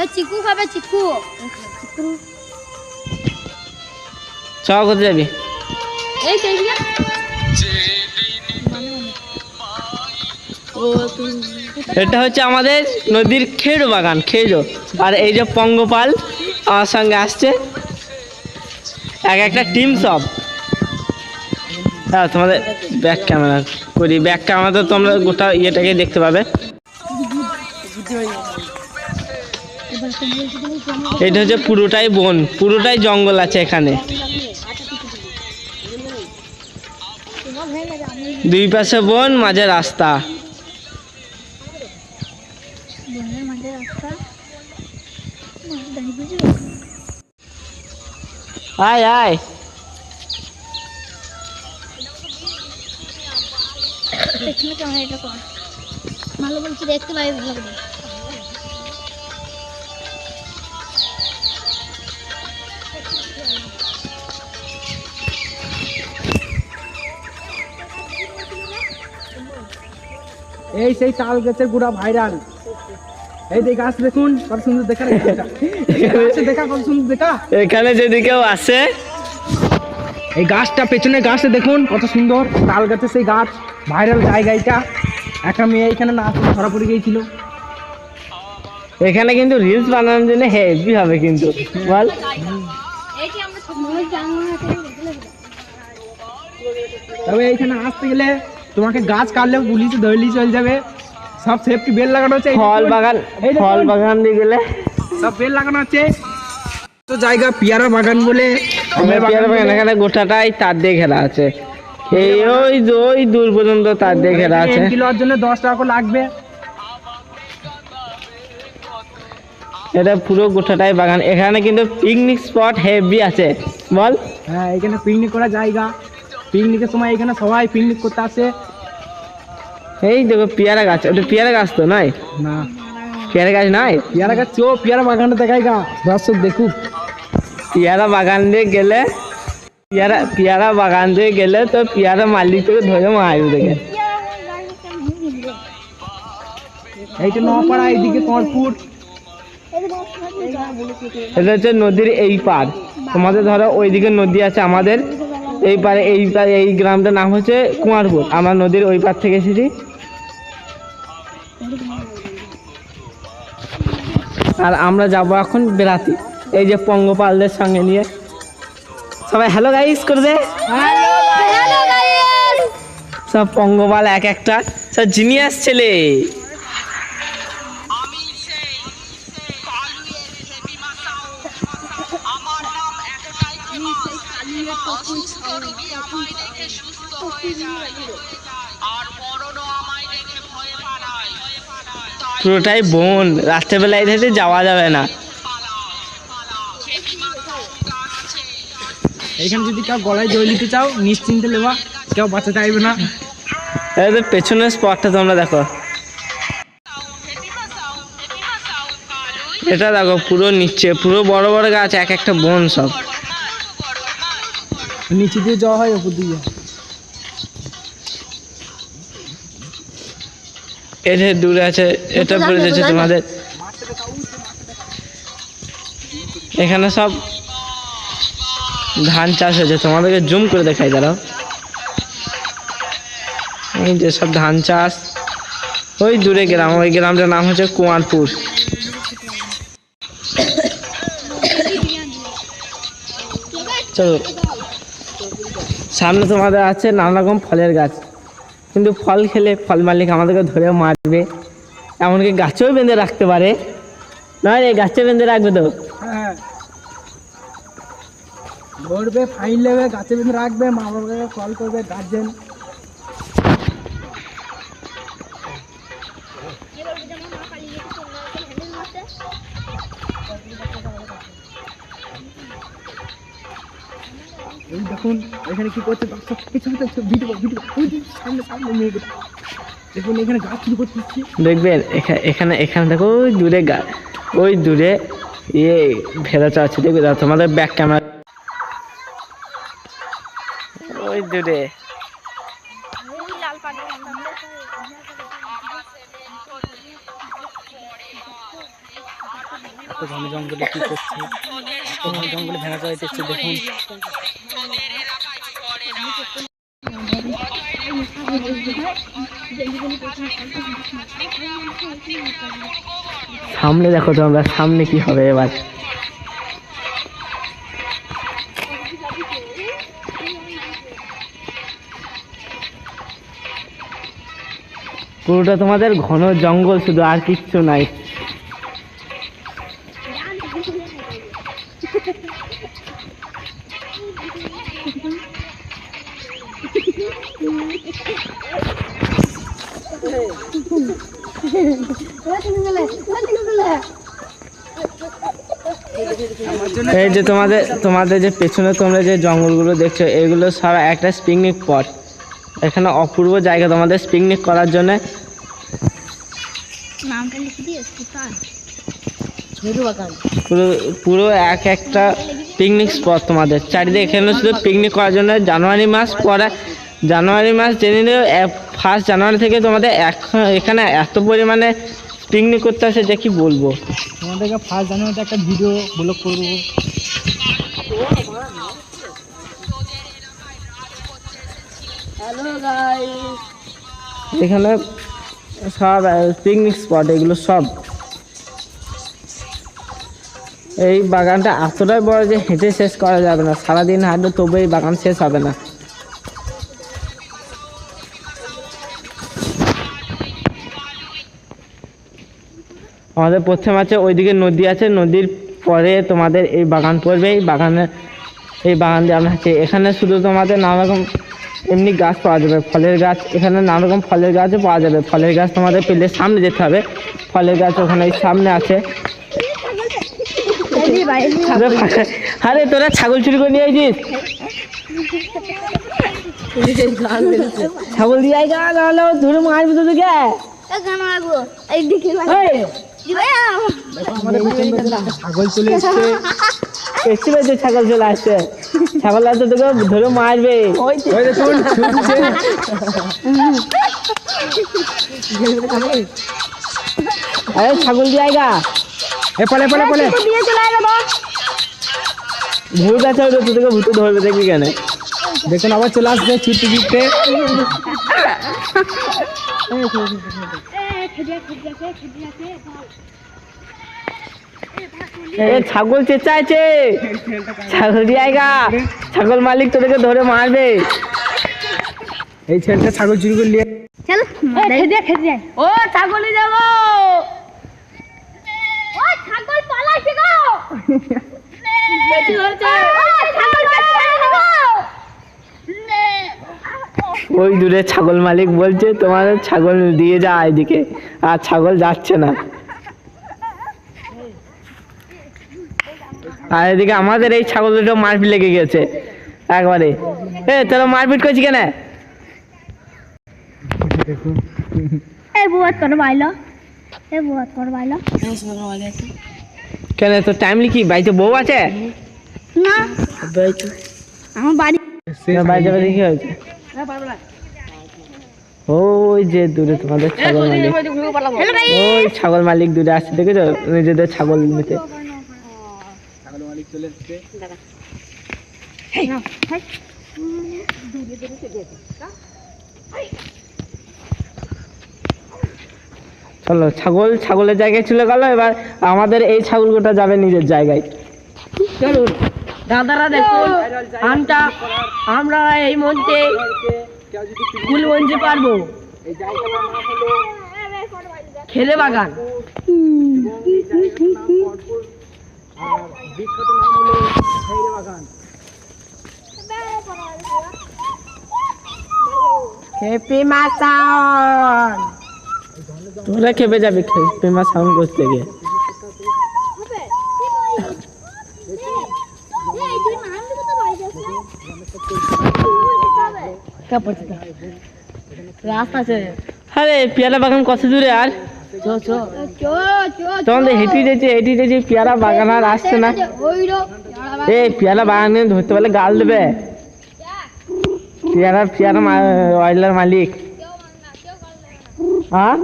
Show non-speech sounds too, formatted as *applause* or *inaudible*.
এ চিকু খাবে চিকু। চিকু চ কোথায় যাবি? এই। এটা হচ্ছে আমাদের নদীর খেড়ো বাগান খেড়ো আর এই যে পঙ্গপাল আমার সঙ্গে আসছে। এক একটা টিম সব। হ্যাঁ তোমাদের ব্যাক ক্যামেরা করি। ব্যাক ক্যামেরা তো তোমরা গোটা ইয়েটাকে দেখতে পাবে। এটা হচ্ছে পুরোটাই বন, পুরোটাই জঙ্গল আছে এখানে। দুই পাশে বন, মাঝে রাস্তা। আয় আয়। দেখতে পাই ভালো এই সেই তাল গাছের গুড়া ভাইরাল। এই যে গাছ দেখুন কত সুন্দর দেখা দেখা কত সুন্দর দেখা। এখানে যদি কেউ আসে এই গাছটা পেছনে গাছটা দেখুন কত সুন্দর। তাল গাছের সেই গাছ ভাইরাল জায়গা এটা একটা মেয়ে এখানে নাচ ধরা পড়ে গিয়েছিল। এখানে কিন্তু রিলস বানানোর জন্য হেভি হবে কিন্তু। বল। তবে এইখানে আসতে গেলে তোমাকে গাছ কাটলেও পুলিশ ধরলি চলে যাবে। সব সেফটি বেল লাগানো আছে ফল বাগান ফল বাগান দিয়ে গেলে। সব বেল লাগানো আছে তো জায়গা পিয়ারা বাগান বলে পেয়ারা বাগান। এখানে গোটাটাই তার দিয়ে ঘেরা আছে। এই ওই ওই দূর পর্যন্ত তার দিয়ে ঘেরা আছে। এক কিলো জন্য দশ টাকা করে লাগবে। এটা পুরো গোটাটাই বাগান। এখানে কিন্তু পিকনিক স্পট হেভি আছে। বল। হ্যাঁ এখানে পিকনিক করার জায়গা। পিকনিকের সময় এখানে সবাই পিকনিক করতে আসে। এই দেখো পেয়ারা গাছ। ওটা পেয়ারা গাছ তো নয়? না। পেয়ারা গাছ নাই? পেয়ারা গাছ চো পেয়ারা বাগানটা দেখাই গা। দর্শক দেখুক। পেয়ারা বাগান দিয়ে গেলে পেয়ারা পেয়ারা বাগান দিয়ে গেলে তো পেয়ারা মালিক তোকে ধরে মারবে দেখে। এইটা নপাড়া এইদিকে কর্পুর এটা হচ্ছে নদীর এই পার তোমাদের ধরো ওইদিকে নদী আছে আমাদের। এই পারে এই পারে এই গ্রামটার নাম হচ্ছে কুমারপুর আমরা নদীর ওই পার থেকে এসেছি। আর আমরা যাব এখন বেড়াতে। এই যে পঙ্গপালদের সঙ্গে নিয়ে। সবাই হ্যালো গাইস করে দে। সব পঙ্গপাল এক একটা। সব জিনিয়াস ছেলে। দেখে সুস্থ হয়ে যায়। আর মরণও আমায় দেখে ভয় পালায়। পুরোটাই বন রাত্রেবেলা ধারে যাওয়া যাবে না। এইখানে যদি কেউ গলায় জল দিতে চাও নিশ্চিন্তে নেবা। কেউ বাঁচাতে চাইবে না। যে পেছনের স্পটটা তোমরা দেখো। এটা দেখো পুরো নিচে পুরো বড় বড় গাছ এক একটা বন সব। নিচে দিয়ে যাওয়া হয় উপর দিয়ে। এটা দূরে আছে এটা পড়ে যাচ্ছে তোমাদের। এখানে সব ধান চাষ হয়েছে। তোমাদেরকে জুম করে দেখাই দাঁড়াও। এই যে সব ধান চাষ। ওই দূরে গ্রাম ওই গ্রামটার নাম হচ্ছে কুমারপুর *coughs* চলো। সামনে তোমাদের আছে নানা রকম ফলের গাছ। কিন্তু ফল খেলে ফল মালিক আমাদেরকে ধরে মারবে। এমনকি গাছেও বেঁধে রাখতে পারে। নয় রে, গাছে বেঁধে রাখবে তো? হ্যাঁ। ধরবে ফাইন নেবে, গাছে বেঁধে রাখবে, মা বাবাকে কল করবে গার্জেন এই দেখুন এখানে কি করছে? দর্শক কিছু কিছু ভিডিও ভিডিও ওই যে সামনে সামনে নিয়ে গেছে দেখুন এখানে গাছ শুরু করতে দেখবেন এখানে এখানে দেখো ওই দূরে গা ওই দূরে ইয়ে ভেড়াটা আছে দেখবে তোমাদের ব্যাক ক্যামেরা ওই দূরে। জঙ্গলে কি করছে? এত জঙ্গলে দেখুন। সামনে দেখো তোমরা, সামনে কি হবে এবার? পুরোটা তোমাদের ঘন জঙ্গল, শুধু আর কিচ্ছু নাই। এই যে তোমাদের তোমাদের যে পেছনে তোমরা যে জঙ্গলগুলো দেখছ এগুলো সারা একটা পিকনিক স্পট এখানে অপূর্ব জায়গা তোমাদের পিকনিক করার জন্য। পুরো এক একটা পিকনিক স্পট তোমাদের। চারিদিকে এখানে শুধু পিকনিক করার জন্য। জানুয়ারি মাস পরে জানুয়ারি মাস জেনে নিও ফার্স্ট জানুয়ারি থেকে তোমাদের এখন- এখানে এত পরিমাণে পিকনিক করতে আসে যে কি বলব? তোমাদেরকে ফার্স্ট জানুয়ারিতে একটা ভিডিও ব্লগ করব। এখানে সব পিকনিক স্পট এগুলো সব। এই বাগানটা এতটাই বড় যে হেঁটে শেষ করা যাবে না। সারাদিন হাঁটলে তবু এই বাগান শেষ হবে না। আমাদের প্রথমে আছে, ওইদিকে নদী আছে, নদীর পরে তোমাদের এই বাগান পড়বে। এই বাগানে, এই বাগান আমরা আছি এখানে শুধু তোমাদের নানা রকম এমনি গাছ পাওয়া যাবে। ফলের গাছ, এখানে নানা রকম ফলের গাছও পাওয়া যাবে। ফলের গাছ তোমাদের পেলে সামনে যেতে হবে। ফলের গাছ ওখানে সামনে আছে। আরে তোরা ছাগল চুরি করে নিয়ে আইছিস? ছাগল দিয়ে আই গা নাহলে ধরে মারবি তো তোকে গান লাগবো? এই দেখে এই, আমাদের পিছন থেকে একটা ছাগল চলে এসছে এসছি যে ছাগল চলে আসছে। ছাগল আসতে তোকে ধরে মারবে। আরে ছাগল দিয়ে আই গা। এ পলে পলে পলে। দিয়ে চলে যাব ভূত আছে ওটা তোকে ভূতে ধরবে দেখবি কেন। দেখুন আবার চলে আসছে ছুটতে ছুটতে। এ ছাগল চেঁচাইছে। ছাগল আই ছাগল মালিক তোদেরকে ধরে মারবে। এই ছেলেটা ছাগল চুরি করে নিয়ে চল খেতে খেতে ও ছাগলে যাব ও ছাগল পালাইছে গো ও, ছাগল পালাইছে গো। *laughs* ওই দূরে ছাগল মালিক বলছে তোমার ছাগল দিয়ে যা এদিকে আর ছাগল যাচ্ছে না। আর এদিকে আমাদের এই ছাগল দুটো মারপিট লেগে গেছে একবারে। এ তোরা মারপিট করছি কেন? এই বুয়াত কর বাইলো এই বুয়াত কর বাইলো কেন তোর টাইম লিখি বাড়িতে বউ আছে? না। আমার বাড়ি বাড়ি যাবে দেখি হয়েছে? ওই যে দূরে তোমাদের ছাগল মালিক। ওই ছাগল মালিক দূরে আসছে দেখেছ? নিজেদের ছাগল নিতে। চলো ছাগল ছাগলের জায়গায় চলে গেল এবার আমাদের এই ছাগলগুলো যাবে নিজের জায়গায়। চলুন দাদারা দেখুন আমটা আমরা এই মঞ্চে ফুল মঞ্চে পারব। খেলে বাগান। হ্যাপি মাসান তোরা খেপে যাবে প্রেমা সাউন্ড করতে গিয়ে রাস্তা আছে আরে, পেয়ারা বাগান কত দূরে আর? চো চো তোমাদের হেঁটে যেছে হেঁটে যেছে পেয়ারা বাগান আর আসছে না। এ, পেয়ারা বাগানে ধরতে পারলে গাল দেবে। পেয়ারা পেয়ারা ওয়াইলার মালিক। হ্যাঁ